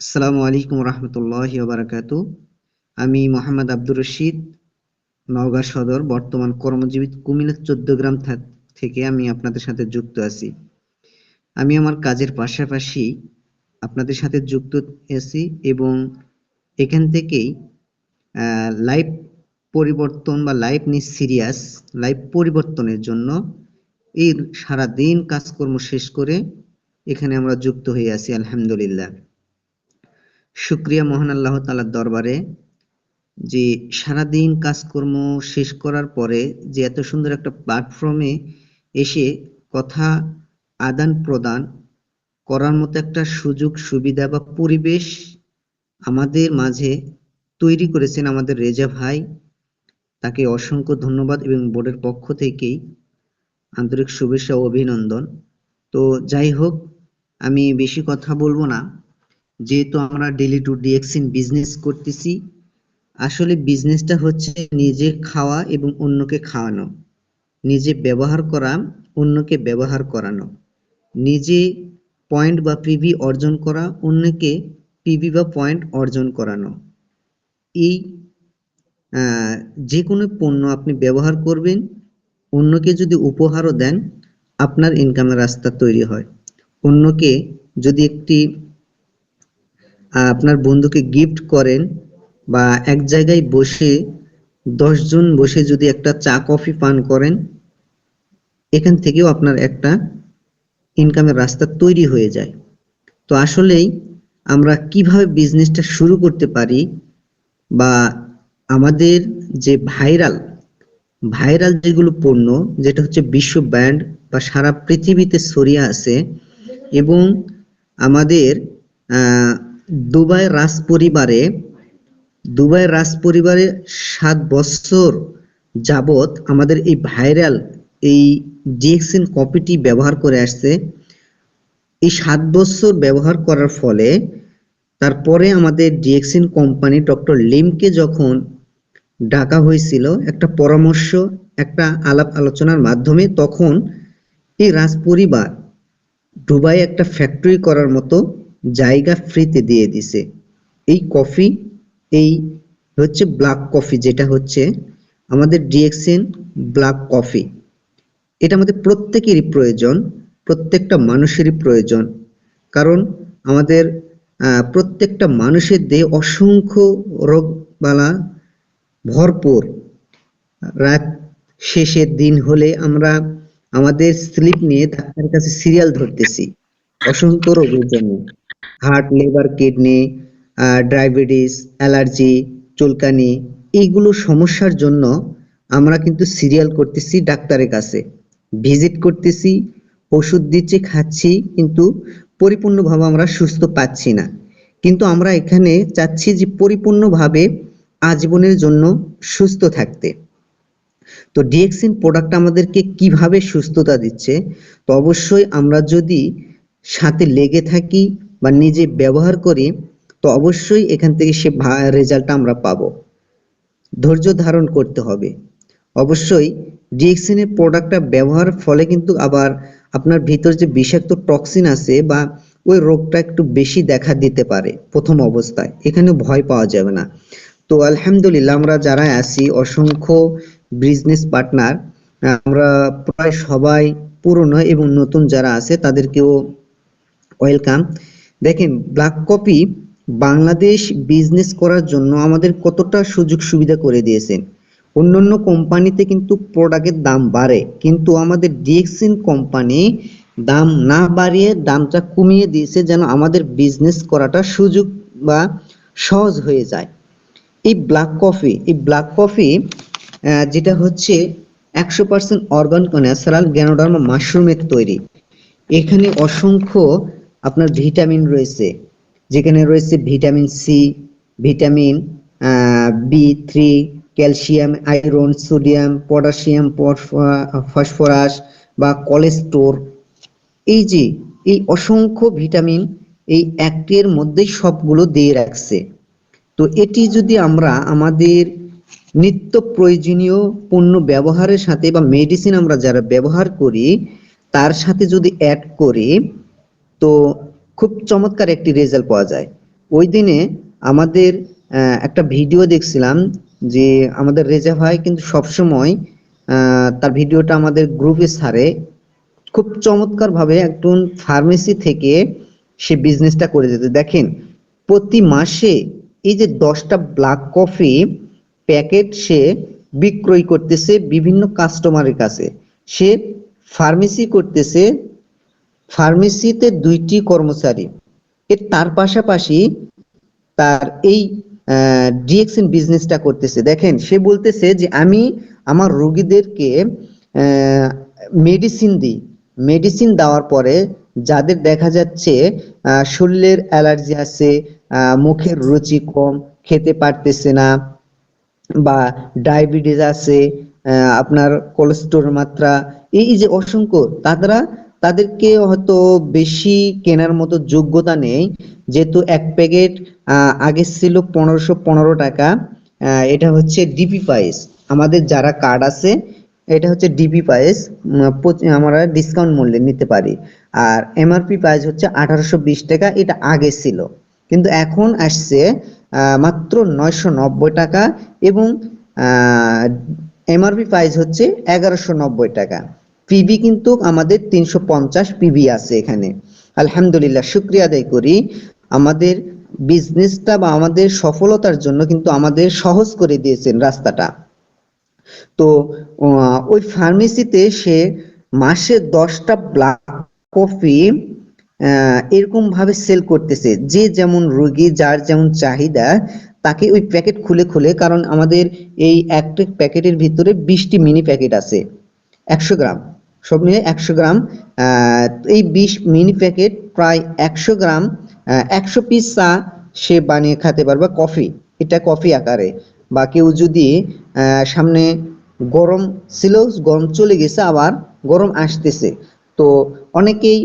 আসসালামু আলাইকুম রহমতুল্লাহ বারাকাতু। আমি মোহাম্মদ আব্দুর রশিদ, নওগাঁ সদর, বর্তমান কর্মজীবী কুমিল্লা চোদ্দ গ্রাম থেকে আমি আপনাদের সাথে যুক্ত আছি। আমি আমার কাজের পাশাপাশি আপনাদের সাথে যুক্ত আছি এবং এখান থেকেই লাইফ পরিবর্তন বা লাইফ নিয়ে সিরিয়াস লাইফ পরিবর্তনের জন্য এই সারা দিন কাজকর্ম শেষ করে এখানে আমরা যুক্ত হয়ে আছি, আলহামদুলিল্লাহ। শুক্রিয়া মহান আল্লাহ তালার দরবারে যে সারাদিন কাজকর্ম শেষ করার পরে যে এত সুন্দর একটা প্ল্যাটফর্মে এসে কথা আদান প্রদান করার মতো একটা সুযোগ, সুবিধা বা পরিবেশ আমাদের মাঝে তৈরি করেছেন আমাদের রেজা ভাই। তাকে অসংখ্য ধন্যবাদ এবং বোর্ডের পক্ষ থেকেই আন্তরিক শুভেচ্ছা ও অভিনন্দন। তো যাই হোক, আমি বেশি কথা বলব না। যেহেতু আমরা ডেলি টু ডিএক্সিন বিজনেস করতেছি, আসলে বিজনেসটা হচ্ছে নিজে খাওয়া এবং অন্যকে খাওয়ানো। নিজে ব্যবহার করা, অন্যকে ব্যবহার করানো। নিজে পয়েন্ট বা পিভি অর্জন করা, অন্যকে পিভি বা পয়েন্ট অর্জন করানো। এই যে কোনো পণ্য আপনি ব্যবহার করবেন, অন্যকে যদি উপহারও দেন, আপনার ইনকামের রাস্তা তৈরি হয়। অন্যকে যদি একটি আপনার বন্ধুকে গিফট করেন বা এক জায়গায় বসে জন বসে যদি একটা চা কফি পান করেন, এখান থেকেও আপনার একটা ইনকামের রাস্তা তৈরি হয়ে যায়। তো আসলেই আমরা কীভাবে বিজনেসটা শুরু করতে পারি বা আমাদের যে ভাইরাল ভাইরাল যেগুলো পণ্য, যেটা হচ্ছে বিশ্ব ব্র্যান্ড বা সারা পৃথিবীতে ছড়িয়ে আছে এবং আমাদের দুবাই রাজ পরিবারে, দুবাই রাজ পরিবারে সাত বছর যাবত আমাদের এই ভাইরাল এই ডিএক্সএন কপিটি ব্যবহার করে আসছে। এই সাত বছর ব্যবহার করার ফলে তারপরে আমাদের ডিএক্সএন কোম্পানি ডক্টর লিমকে যখন ডাকা হয়েছিল, একটা পরামর্শ, একটা আলাপ আলোচনার মাধ্যমে তখন এই রাজ পরিবার দুবাই একটা ফ্যাক্টরি করার মতো জায়গা ফ্রিতে দিয়ে দিছে। এই কফি, এই হচ্ছে ব্ল্যাক কফি যেটা হচ্ছে আমাদের ডিএক্সএন ব্ল্যাক কফি এটা আমাদের প্রত্যেকেরই প্রয়োজন, প্রত্যেকটা মানুষেরই প্রয়োজন। কারণ আমাদের প্রত্যেকটা মানুষের দেহে অসংখ্য রোগবালা ভরপুর। রাত শেষের দিন হলে আমরা আমাদের স্লিপ নিয়ে ডাক্তারের কাছে সিরিয়াল ধরতেছি, অসংখ্য রোগের জন্য। Heart liver kidney diabetes allergy চুলকানি, এইগুলো সমস্যার জন্য আমরা কিন্তু সিরিয়াল করতেছি ডাক্তারের কাছে। ভিজিট করতেছি, ওষুধ দিচ্ছি, খাচ্ছি, কিন্তু পরিপূর্ণভাবে আমরা সুস্থ পাচ্ছি না। কিন্তু আমরা এখানে চাচ্ছি যে পরিপূর্ণভাবে আজীবনের জন্য সুস্থ থাকতে। তো ডিএক্সিন প্রোডাক্ট আমাদেরকে কীভাবে সুস্থতা দিচ্ছে? তো অবশ্যই আমরা যদি সাথে লেগে থাকি বা নিজে ব্যবহার করি, তো অবশ্যই এখান থেকে সে রেজাল্টটা আমরা পাবো। ধৈর্য ধারণ করতে হবে। অবশ্যই ডিএক্সিনের প্রোডাক্টটা ব্যবহারের ফলে কিন্তু আবার আপনার ভিতর যে বিষাক্ত টক্সিন আছে বা ওই রোগটা একটু বেশি দেখা দিতে পারে প্রথম অবস্থায়। এখানে ভয় পাওয়া যাবে না। তো আলহামদুলিল্লাহ আমরা যারা আছি, অসংখ্য বিজনেস পার্টনার আমরা প্রায় সবাই পুরনো এবং নতুন যারা আছে, তাদেরকেও ওয়েলকাম দেখেন ব্ল্যাক কপি বাংলাদেশ বিজনেস করার জন্য আমাদের কতটা সুযোগ সুবিধা করে দিয়েছেন অন্যান্য কোম্পানিতে কিন্তু প্রোডাক্টের দাম বাড়ে, কিন্তু আমাদের ডিএক্সিন কোম্পানি দাম না বাড়িয়ে দামটা কমিয়ে দিয়েছে যেন আমাদের বিজনেস করাটা সুযোগ বা সহজ হয়ে যায়। এই ব্ল্যাক কফি এই ব্ল্যাক কফি যেটা হচ্ছে একশো পার্সেন্ট অর্গান ন্যাচারাল গ্যানোডার্মা মাশরুমের তৈরি। এখানে অসংখ্য আপনার ভিটামিন রয়েছে, যেখানে রয়েছে vitamin C vitamin B three calcium, iron, sodium, potassium phosphorus বা কোলেস্টোর। এই যে, এই অসংখ্য ভিটামিন এই একটির মধ্যেই সবগুলো দিয়ে রাখছে। তো এটি যদি আমরা আমাদের নিত্য প্রয়োজনীয় পণ্য ব্যবহারের সাথে বা মেডিসিন আমরা যারা ব্যবহার করি, তার সাথে যদি অ্যাড করি তো খুব চমৎকার একটি রেজাল্ট পাওয়া যায়। ওই দিনে আমাদের একটা ভিডিও দেখছিলাম যে আমাদের রেজা ভাই কিন্তু সবসময় তার ভিডিওটা আমাদের গ্রুপে ছাড়ে। খুব চমৎকার ভাবে একজন ফার্মেসি থেকে সে বিজনেসটা করে যেতে। দেখেন, প্রতি মাসে এই যে দশটা ব্ল্যাক কফি প্যাকেট সে বিক্রয় করতেছে বিভিন্ন কাস্টমারের কাছে। সে ফার্মেসি করতেছে ফার্মেসিতে দুইটি কর্মচারী। এর তার পাশাপাশি তার এই ডিএক্সএন বিজনেসটা করতেছে। দেখেন, সে বলতেছে যে আমি আমার রোগীদেরকে মেডিসিন দিই। মেডিসিন দেওয়ার পরে যাদের দেখা যাচ্ছে শরীরের অ্যালার্জি আছে মুখের রুচি কম, খেতে পারতেছে না বা ডায়াবেটিস আছে আপনার কোলেস্টেরল মাত্রা, এই যে অসংখ্য, তারা তাদেরকে হয়তো বেশি কেনার মতো যোগ্যতা নেই। যেহেতু এক প্যাকেট আগে ছিল পনেরোশো পনেরো টাকা এটা হচ্ছে ডিপি প্রাইস আমাদের যারা কার্ড আছে, এটা হচ্ছে ডিপি প্রাইস আমরা ডিসকাউন্ট মূল্যে নিতে পারি। আর এমআরপি প্রাইস হচ্ছে আঠারোশো বিশ টাকা, এটা আগে ছিল। কিন্তু এখন আসছে মাত্র নয়শো নব্বই টাকা এবং এমআরপি প্রাইস হচ্ছে এগারোশো নব্বই টাকা। পিবি কিন্তু আমাদের তিনশো পঞ্চাশ পিবি আছে এখানে। আলহামদুলিল্লাহ, শুক্রিয়া আদায় করি। আমাদের বিজনেসটা বা আমাদের সফলতার জন্য কিন্তু আমাদের সহজ করে দিয়েছেন রাস্তাটা। তো ওই ফার্মেসিতে সে মাসে দশটা ব্ল্যাক কফি এরকম ভাবে সেল করতেছে। যে যেমন রোগী, যার যেমন চাহিদা, তাকে ওই প্যাকেট খুলে খুলে, কারণ আমাদের এই একটা প্যাকেটের ভিতরে বিশটি মিনি প্যাকেট আছে। একশো গ্রাম। সব মিলে একশো গ্রাম এই বিশ মিনি প্যাকেট প্রায় একশো গ্রাম একশো পিস চা সে বানিয়ে খেতে পারবে কফি এটা কফি আকারে। বা কেউ যদি সামনে গরম ছিল, গরম চলে গেছে, আবার গরম আসতেছে। তো অনেকেই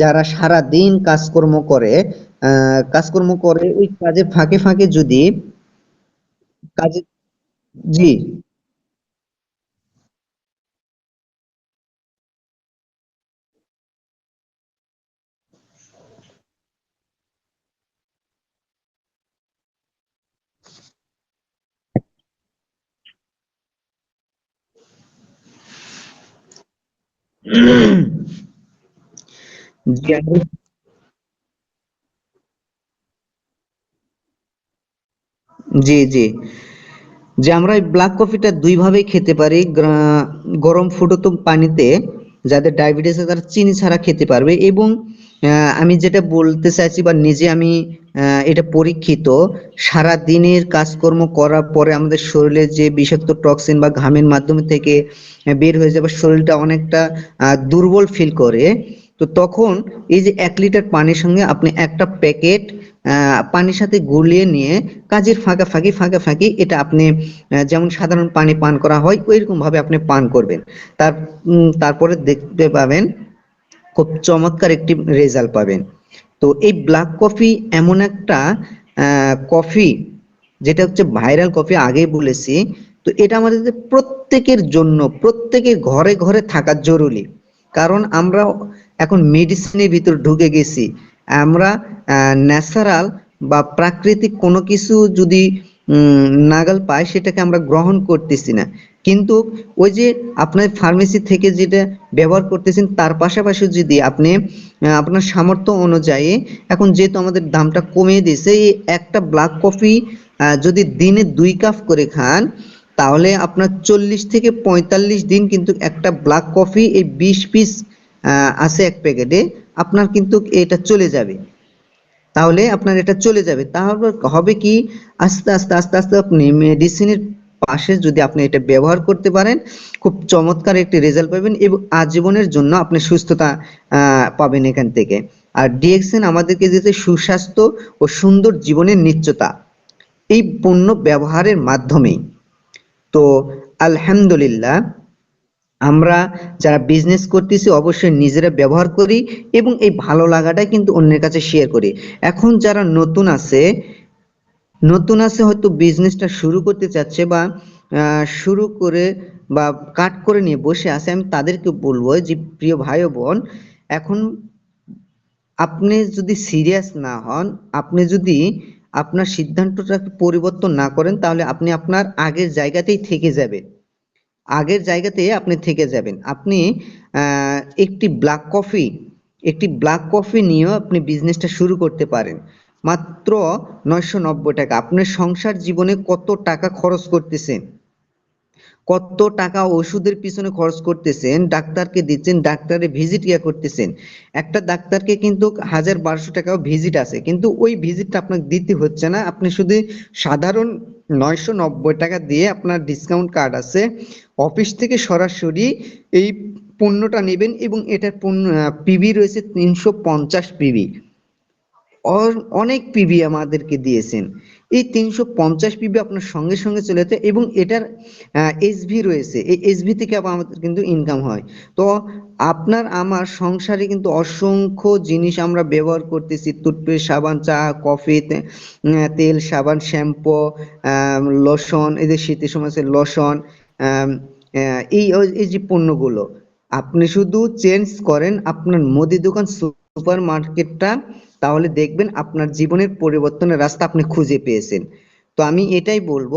যারা সারা দিন কাজকর্ম করে কাজকর্ম করে ওই কাজের ফাঁকে ফাঁকে যদি কাজে জি। জি জি। যে আমরা এই ব্ল্যাক কফিটা দুই ভাবেই খেতে পারি। গ্রা- গরম ফুটন্ত পানিতে। যাদের ডায়াবেটিস আছে, তারা চিনি ছাড়া খেতে পারবে এবং আমি যেটা বলতে চাইছি বা নিজে আমি এটা পরীক্ষিত সারা দিনের কাজকর্ম করার পরে আমাদের শরীরে যে বিষাক্ত টক্সিন বা ঘামের মাধ্যমে থেকে বের হয়ে যাবে শরীরটা অনেকটা দুর্বল ফিল করে, তো তখন এই যে এক লিটার পানির সঙ্গে আপনি একটা প্যাকেট পানির সাথে গুলিয়ে নিয়ে কাজের ফাঁকা ফাঁকি ফাঁকা ফাঁকি, এটা আপনি যেমন সাধারণ পানি পান করা হয় ওইরকম ভাবে আপনি পান করবেন। তার তারপরে দেখতে পাবেন, খুব চমৎকার একটি রেজাল্ট পাবেন। তো এই ব্ল্যাক কফি এমন একটা কফি যেটা হচ্ছে ভাইরাল কফি আগেই বলেছি, তো এটা আমাদের প্রত্যেকের জন্য, প্রত্যেকের ঘরে ঘরে থাকা জরুরি। কারণ আমরা এখন মেডিসিনের ভিতর ঢুকে গেছি। আমরা ন্যাচারাল বা প্রাকৃতিক কোনো কিছু যদি নাগাল পাই সেটাকে আমরা গ্রহণ করতেছি না। কিন্তু ওই যে আপনার ফার্মেসি থেকে যেটা ব্যবহার করতেছেন, তার পাশাপাশি যদি আপনি আপনার সামর্থ্য অনুযায়ী এখন যেহেতু আমাদের দামটা কমিয়ে দিয়েছে, এই একটা ব্ল্যাক কফি যদি দিনে দুই কাপ করে খান, তাহলে আপনার চল্লিশ থেকে পঁয়তাল্লিশ দিন কিন্তু একটা ব্ল্যাক কফি এই বিশ পিস আছে এক প্যাকেটে। আপনার কিন্তু এটা চলে যাবে। তাহলে আপনার এটা চলে যাবে। তাহলে হবে কি, আস্তে আস্তে আস্তে আস্তে আপনি মেডিসিনের পাশে যদি আপনি এটা ব্যবহার করতে পারেন, খুব চমৎকার একটি রেজাল্ট পাবেন এবং আজীবনের জন্য আপনি সুস্থতা পাবেন এখান থেকে। আর ডিএক্সএন আমাদেরকে দিতে সুস্বাস্থ্য ও সুন্দর জীবনের নিশ্চয়তা। এই পণ্য ব্যবহারের মাধ্যমেই। তো, আলহামদুলিল্লাহ আমরা যারা বিজনেস করতেছি অবশ্যই নিজেরা ব্যবহার করি এবং এই ভালো লাগাটাই কিন্তু অন্যের কাছে শেয়ার করি। এখন যারা নতুন আছে নতুন আছে হয়তো বিজনেসটা শুরু করতে চাচ্ছে বা শুরু করে বা কাট করে নিয়ে বসে আছে, আমি তাদেরকে বলব যে, প্রিয় ভাই বোন, এখন আপনি যদি সিরিয়াস না হন, আপনি যদি আপনার সিদ্ধান্তটাকে পরিবর্তন না করেন, তাহলে আপনি আপনার আগের জায়গাতেই থেকে যাবেন। আগের জায়গাতে আপনি থেকে যাবেন। আপনি একটি ব্ল্যাক কফি একটি ব্ল্যাক কফি নিয়েও আপনি বিজনেসটা শুরু করতে পারেন। মাত্র নয়শো নব্বই টাকা। আপনার সংসার জীবনে কত টাকা খরচ করতেছেন? কত টাকা ওষুধের পিছনে খরচ করতেছেন? ডাক্তারকে দিচ্ছেন, ডাক্তারে ভিজিট ইয়া করতেছেন। একটা ডাক্তারকে কিন্তু হাজার বারোশো টাকাও ভিজিট আছে। কিন্তু ওই ভিজিটটা আপনাকে দিতে হচ্ছে না। আপনি শুধু সাধারণ নয়শো নব্বই টাকা দিয়ে আপনার ডিসকাউন্ট কার্ড আছে। অফিস থেকে সরাসরি এই পণ্যটা নেবেন এবং এটার পণ্য পিবি রয়েছে তিনশো পঞ্চাশ পিবি অনেক পিবি আমাদেরকে দিয়েছেন। এই তিনশো পঞ্চাশ পিবি আপনার সঙ্গে সঙ্গে চলে যেতে এবং এটার এসভি রয়েছে। এই এসভি থেকে আমাদের কিন্তু ইনকাম হয়। তো আপনার, আমার সংসারে কিন্তু অসংখ্য জিনিস আমরা ব্যবহার করতেছি। টুথপেস্ট, সাবান, চা, কফি তেল, সাবান, শ্যাম্পু লোশন এই যে শীতের সময় আছে লোশন এই এই যে পণ্যগুলো। আপনি শুধু চেঞ্জ করেন, আপনার মুদি দোকান সুপার মার্কেটটা তাহলে দেখবেন আপনার জীবনের পরিবর্তনের রাস্তা আপনি খুঁজে পেয়েছেন। তো আমি এটাই বলব